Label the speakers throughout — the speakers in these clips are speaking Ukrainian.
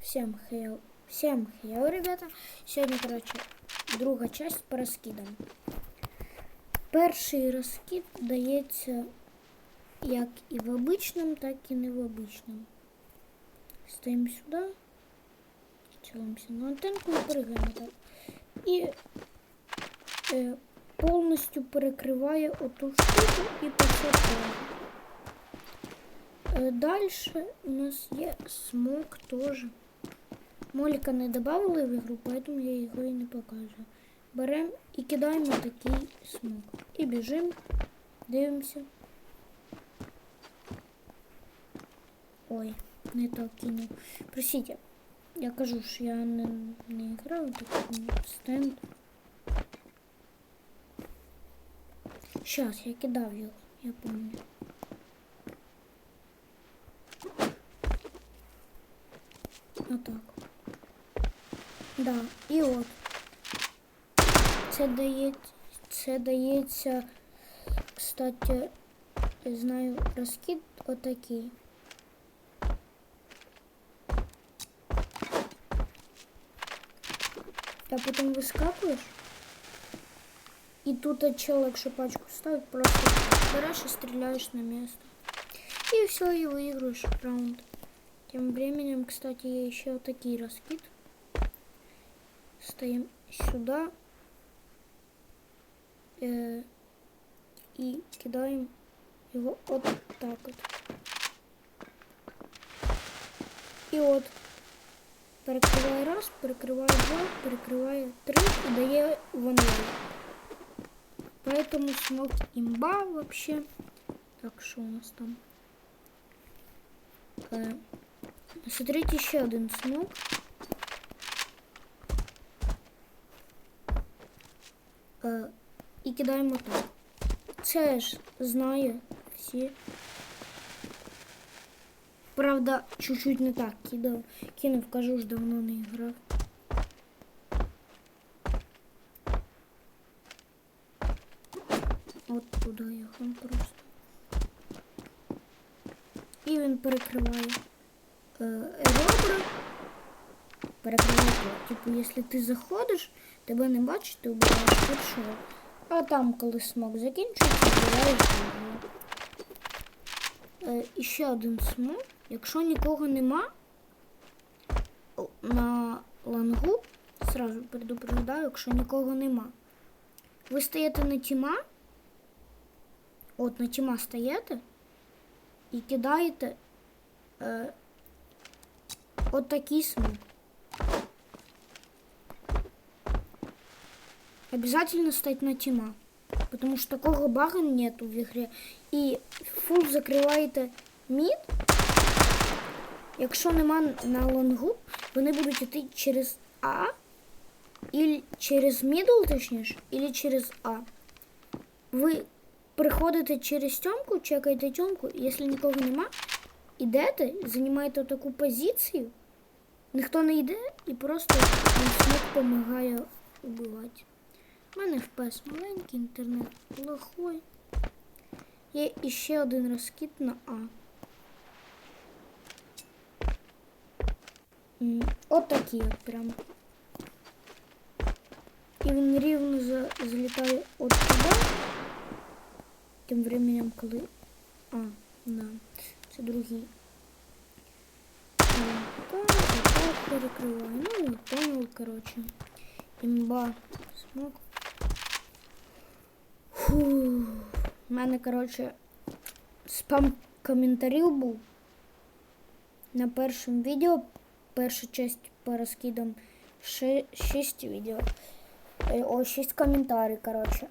Speaker 1: Всем хейл. Всем хейл, ребята. Сьогодні, коротше, друга часть по розкидам. Перший розкид дається як і в обичному, так і не в обичному. Стоїмо сюди. Цілимося на антенку і пригаємо так. І е, повністю перекриває оту штуку і посадку. Е, Дальше у нас є смок теж. Моліка не додавали в ігру, поэтому я його і не показую. Беремо і кидаємо такий смок. І біжимо, дивимося. Ой, не так кинув. Простите, я кажу, що я не, не граю такий стенд. Щас, я кидав його, я пам'ятаю. Отак. Да, і от. Це дає, це дається, кстати, я знаю, розкид отакий. А потім вискакуєш. І тут чел, якщо пачку ставить, просто береш і стріляєш на місце. І все, і виграєш раунд. Тем временем, кстати, я еще вот такие раскид. Стоим сюда. Э, и кидаем его вот так вот. И вот. Перекриваю раз, перекриваю два, перекриваю три и дає ваниль. Поэтому смог имба вообще. Так, что у нас там? Э, Смотрите, ще один смок. Е, і кидаємо так. Це ж знає всі. Правда, чуть-чуть не так кидав. Кинув, кажу ж давно не грав. От туди його просто. І він перекриває ребра. Перекриває. Типу, якщо ти заходиш, тебе не бачить, ти вбиваєш першого. А там, коли смок закінчується, вбиваєш другого. Е, і ще один смок. Якщо нікого нема на лангу, сразу предупреждаю, якщо нікого нема. Ви стаєте на тіма, от на тіма стаєте і кидаєте е, от такий смок. Обязательно стать на тима. Потому что такого бага нету в игре. І фул закриваєте мід. Якщо нема на лонгу, вони будуть йти через А. Или через мідл, точніше, или через А. Ви приходите через тьомку, чекаєте тьомку, і якщо нікого нема, ідете, займаєте таку позицію, ніхто не йде і просто вам допомагає вбивати. У мене FPS маленький, інтернет плохой. Є іще один розкид на А. От такий от прям. І він рівно за, залітає от туди. Тим временем, коли... А, да, це другий. Так, так перекриваю. Ну, понял, короче. Імба. Смог. Фу. У мене, коротше, спам коментарів був на першому відео. Перша часть по розкидам 6 відео. Е, О, 6 коментарів, коротше.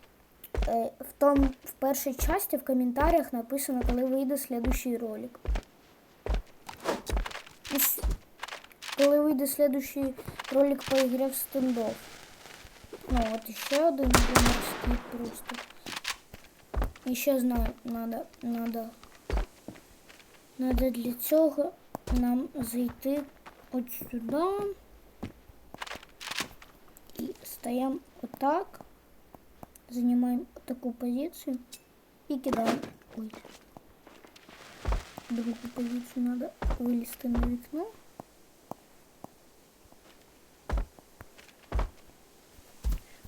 Speaker 1: Е, В, том, в першій часті в коментарях написано, коли вийде следующий ролик. І с- Коли вийде следующий ролик по ігрі в стендов. Ну, от ще один морський просто. І ще знаю, надо, надо, надо для цього нам зайти от сюди. І стаємо отак. Займаємо таку позицію і кидаємо. Ой. Другу позицію надо вилізти на вікно.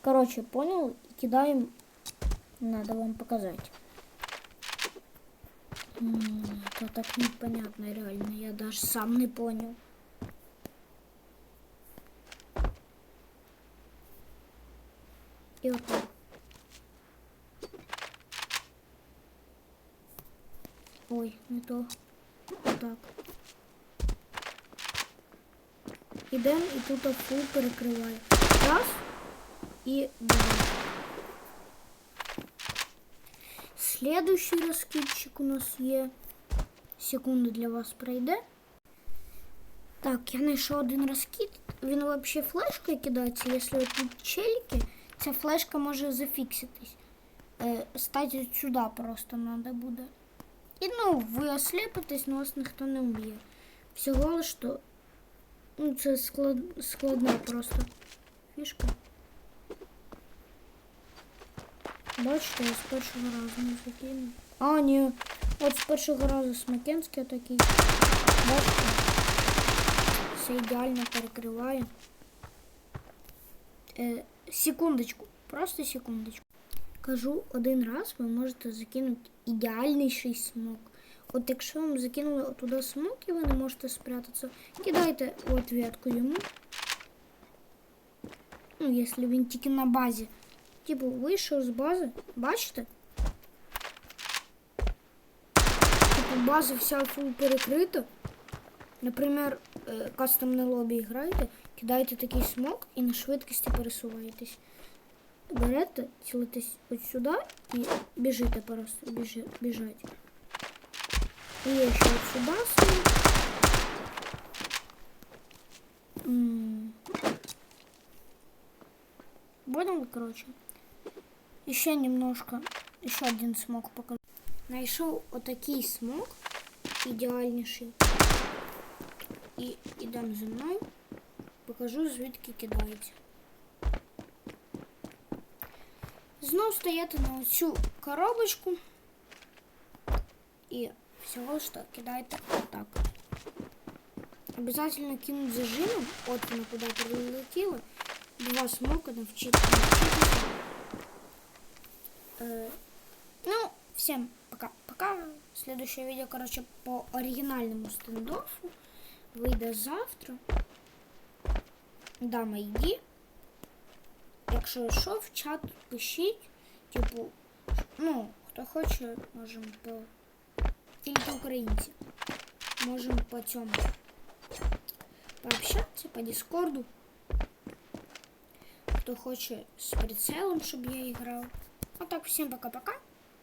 Speaker 1: Короче, понял? И кидаем. Надо вам показать. М, Это так непонятно, реально. Я даже сам не понял. И вот так. Ой, не то. Вот так. Ідемо і тут фул перекриває. Раз Два. Следующий розкидчик у нас є. Секунду для вас пройде. Так, я знайшов один розкид. Він взагалі флешкою кидається. Якщо тут челіки, ця флешка може зафікситись. Е, стати сюди просто треба буде. І ну, ви осліпитесь, но вас ніхто не вб'є. Всього лиш то. Ну, це склад... складна просто фішка. Бачите, я з першого разу не закинув. А, ні. От з першого разу Смакенський такий. Бачите? Все ідеально перекриває. Е, секундочку, просто секундочку. Кажу, один раз ви можете закинути ідеальніший смок. От якщо вам закинули туди смок і ви не можете спрятатися, кидайте у ответку йому. Ну, якщо він тільки на базі. Типу, вийшов з бази, бачите? Типу, база вся фул перекрита. Наприклад, е, кастомне лобі граєте, кидаєте такий смок і на швидкості пересуваєтесь. Берете, цілитесь от сюди і біжите просто, біжи, біжать. І ще от сюди смок. М. Понял, короче? Еще немножко, еще один смог покажу. Найшов отакий смок, ідеальніший. І ідемо за мною. Покажу, звідки кидається. Знов стояти на цю коробочку. І всього що кидаєте отак. Обязательно кинуть зажимом. От воно куди прилетіло. Два смока навчити навчитися. Э, ну, всем пока-пока. Следующее видео, короче, по оригинальному стендофу вийде завтра. Дам ID. Якщо що, в чат пишіть. Типу, ну, хто хоче, можемо по. Тільки українці. Можемо по цьому пообщатися по Дискорду. Хто хоче з прицелом, щоб я грав. Так, всем пока-пока.